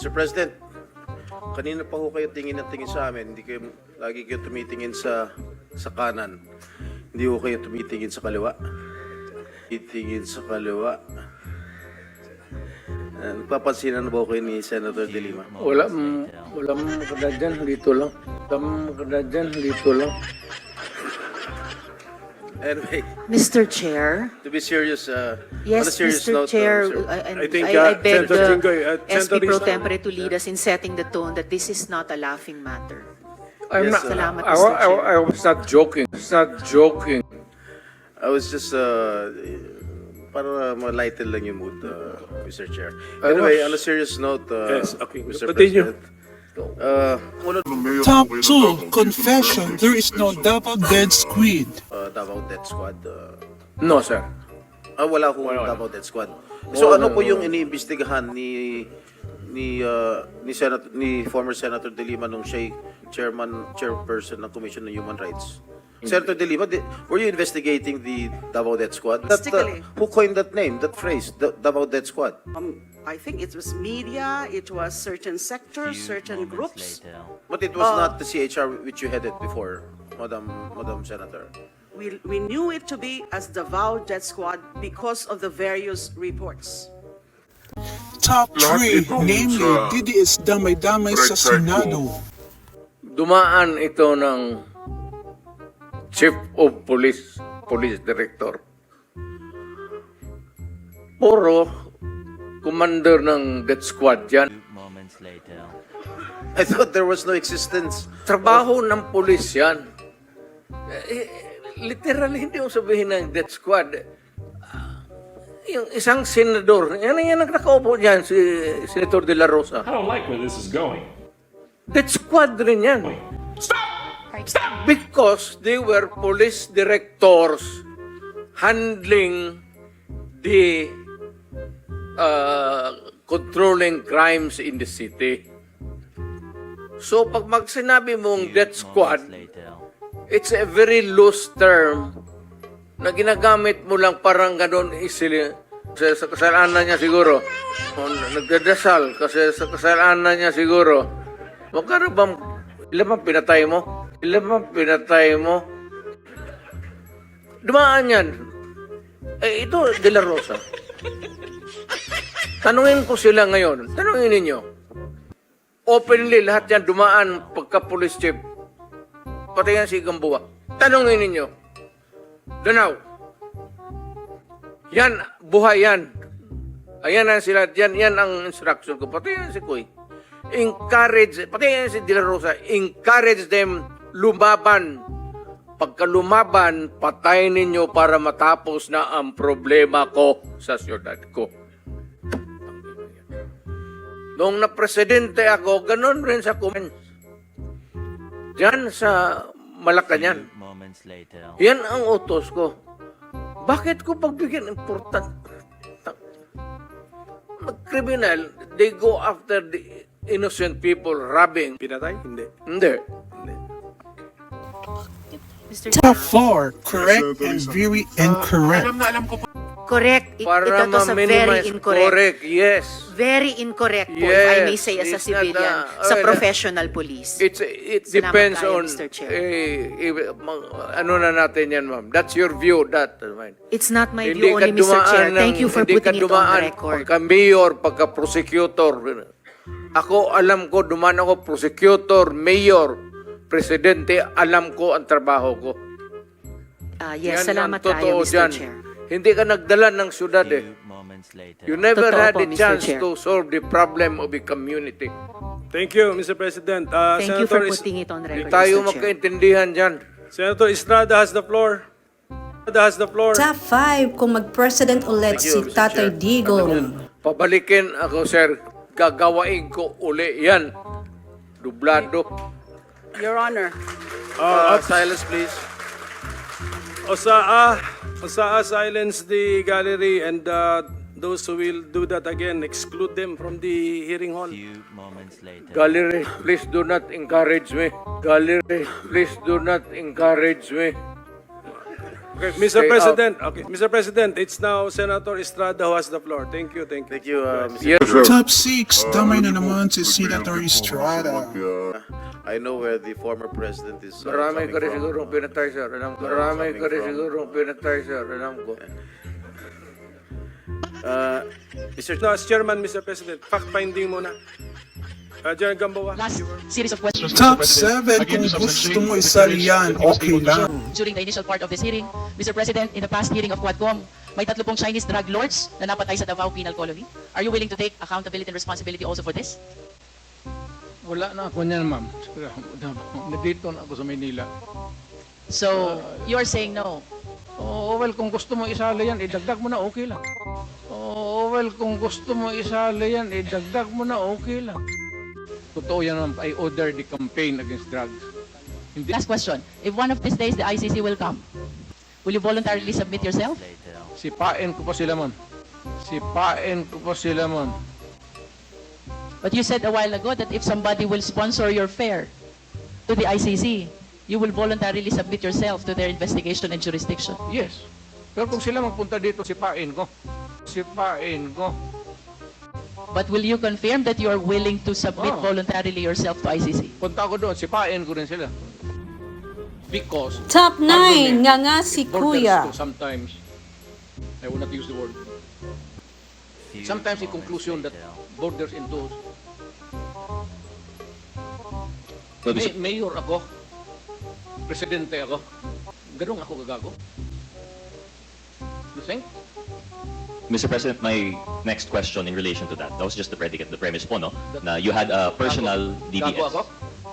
Mr. President, kanina pa ho kayo tingin na tingin sa amin. Hindi kayo, lagi kayo tumitingin sa, sa kanan. Hindi ho kayo tumitingin sa kaliwa. Titingin sa kaliwa. Uh, nagpapansinan na ba kayo ni Senator De Lima? Wala, mm, wala makada dyan, dito lang. Wala makada dyan, dito lang. Anyway, Mr. Chair, to be serious, uh, on a yes, serious Mr. note, uh, Chair, Mr. I, I, I think, I, I uh, beg Senator the Jinggoy, uh, SP Pro Rizal- Tempore to lead us in setting the tone that this is not a laughing matter. I'm Yes, not, uh, Salamat, I, Mr. wa- I, Chair. I was not joking. It's not joking. I was just, uh, para ma-lighten lang yung mood, uh, Mr. Chair. I Anyway, was- on a serious note, uh, Yes, okay. Mr. Continue. President, uh, Top 2. Confession. There is no double dead squid. uh, Davao Death Squad, uh, No, sir. Ah, wala akong Davao Death Squad. So ano po yung iniimbestigahan ni ni uh, ni Senator ni former Senator De Lima nung siya chairman chairperson ng Commission on Human Rights? Senator De Lima, di- were you investigating the Davao Death Squad? That, uh, Mystically. who coined that name, that phrase, the Davao Death Squad? Um, I think it was media, it was certain sectors, certain groups. But it was Uh, not the CHR which you headed before, Madam Madam Senator. We, we knew it to be as Vow Death Squad because of the various reports. Top 3. Namely, DDS damay-damay sa Senado. Dumaan ito ng Chief of Police, Police Director. Puro commander ng death squad yan. moments later. I thought there was no existence. Trabaho ng pulis yan. Eh, literally, hindi mo sabihin ng death squad. Ah, yung isang senador, yan yan ang nakaupo dyan, si Senator De La Rosa. I don't like where this is going. Death squad rin yan. Because they were police directors handling the uh, controlling crimes in the city. So pag mag sinabi mong death squad, it's a very loose term na ginagamit mo lang parang ganun isili. Kasi sa kasalanan niya siguro, nagdadasal kasi sa kasalanan niya siguro, magkano bang, ilan bang pinatay mo? Ilan bang pinatay mo? Dumaan yan. Eh, ito, De La Rosa. Tanungin ko sila ngayon. Tanungin ninyo. Openly, lahat yan dumaan pagka police chief. Pati yan si Gamboa. Tanungin ninyo. Danaw. Yan, buhay yan. Ayan ang sila, yan, yan ang instruction ko. Pati yan si Kuy. Encourage, pati yan si De La Rosa, encourage them lumaban. Pagka lumaban, patayin ninyo para matapos na ang problema ko sa syudad ko. Noong na-presidente ako, ganun rin sa comments. Diyan sa later. Yan ang utos ko. Bakit ko pagbigyan important? Mag-criminal, they go after the innocent people robbing. Pinatay? Hindi. Hindi. Mr. Top 4. Correct and very incorrect. Correct. It, Para ito to sa very ma-minimize. incorrect. Correct, yes. Very incorrect po, if I may Yes, say as a it's not civilian, a- sa professional police. It's, it depends tayo, on, Mr. Chair. eh, eh, ano na natin yan, ma'am. That's your view, that. uh, mine. It's not my Hindi view only, Mr. Chair. Thank ng- you for hindi ka putting it on dumaan the record. Pagka mayor, pagka prosecutor. Ako, alam ko, dumaan ako prosecutor, mayor, presidente, alam ko ang trabaho ko. Ah, yes, Yan ang salamat tayo, totoo Mr. dyan. Chair. Hindi ka nagdala ng syudad eh. You never Totoo had po, a Mr. chance Chair. to solve the problem of the community. Thank you, Mr. President. Uh, Thank you for Senator, Is- putting it on record, tayo Mr. Chair. magkaintindihan dyan. Senator Estrada has the floor. Estrada has the floor. Top 5 kung mag-president-elect Thank si. Tatay. Digong. Pabalikin ako, sir. Gagawain ko uli yan. Dublado. Your Honor, Uh, silence, please. Osaa, Osaa silence the gallery and uh, those who will do that again, exclude them from the hearing hall. Few moments later. Gallery, please do not encourage me. Gallery, please do not encourage me. Okay, Mr. Stay President, okay, Mr. President, it's now Senator Estrada who has the floor. Thank you, thank you. Thank you, uh, Mr. Yes. Top 6, damay na naman si Senator Estrada. I know where the former president is uh, Marami ka rin from. siguro pinatay, sir. Alam ko. Marami ka rin siguro pinatay, sir. Alam ko. Uh, Mr. No, as chairman, Mr. President, fact-finding muna. Uh, General Gambawa. last series of questions Top 7, kung gusto mo isali yan, okay lang. during the initial part of this hearing. Mr. President, in the past hearing of Quadcom, may tatlo pong Chinese drug lords na napatay sa Davao Penal Colony. Are you willing to take accountability and responsibility also for this? Wala na ako niyan, ma'am. Nandito na ako sa Maynila. So, you are saying no. Oo, well, kung gusto mo isali yan, idagdag mo na, okay lang. Oo, well, kung gusto mo isali yan, idagdag mo na, okay lang. Totoo yan, ma'am. I order the campaign against drugs. Hindi, Last question. If one of these days the ICC will come, will you voluntarily submit yourself? Sipain ko pa sila, ma'am. Sipain ko pa sila, ma'am. But you said a while ago that if somebody will sponsor your fare to the ICC, you will voluntarily submit yourself to their investigation and jurisdiction. Yes. Pero kung sila magpunta dito, sipain ko. Sipain ko. But will you confirm that you are willing to submit Oh. voluntarily yourself to ICC? Punta ko doon, sipain ko rin sila. Because Top 9, Argument. nga nga si borders Kuya. to sometimes, I will not use the word, sometimes the conclusion that borders into May, mayor ako, presidente ako, ganun ako gagago. You think? Mr. President, my next question in relation to that, that was just the predicate, the premise po, no? Na you had a personal Gago DDS. ako?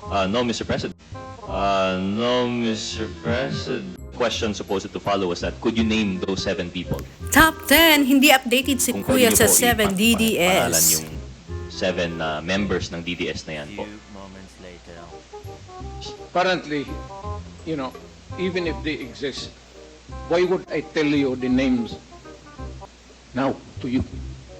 Uh, no, Mr. President. Uh, no, Mr. President. Question supposed to follow was that, could you name those seven people? Top 10, hindi updated si Kung Kuya pwede sa niyo po 7 ipa- pa- Pangalan DDS. yung seven uh, members ng DDS na yan po. Few moments later. Apparently, you know, even if they exist, why would I tell you the names now to you?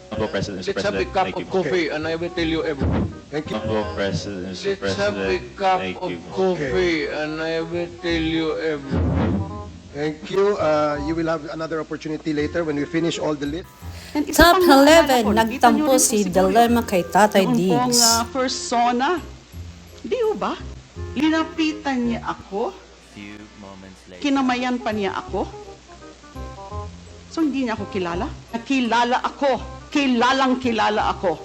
Opo, President, Mr. Let's have a President. cup Thank of you. coffee and I will tell you everything. Opo, President, Mr. Let's have a President. cup Thank of you. coffee and I will tell you everything. Thank you. Uh, you will have another opportunity later when we finish all the list. And isa Top pang naalala 11, ko, nakita niyo nagtampo rin po si siguro, Dilemma kay Tatay noon pong, Diggs. ah, first zona. Di ho ba? Linapitan niya ako, Few moments later. kinamayan pa niya ako. So hindi niya ako kilala? Nakilala ako, kilalang kilala ako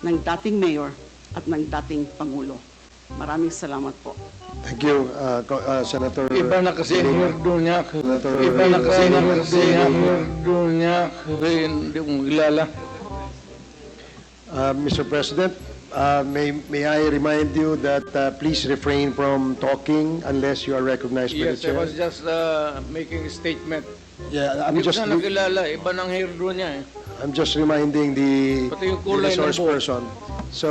ng dating mayor at ng dating pangulo. Maraming salamat po. Thank you, uh, Co- uh, Senator. Iba na kasi ang niya. Senator Iba na kasi ang niya. Niya. Kasi hindi ko kilala. Uh, Mr. President, uh, may, may I remind you that uh, please refrain from talking unless you are recognized by the Yes, I chair. was just uh, making a statement. Yeah, I'm Hindi ko just, siya nakilala. Iba ng hirdo niya eh. I'm just reminding the Pati yung the kulay ng resource buhok. person. So,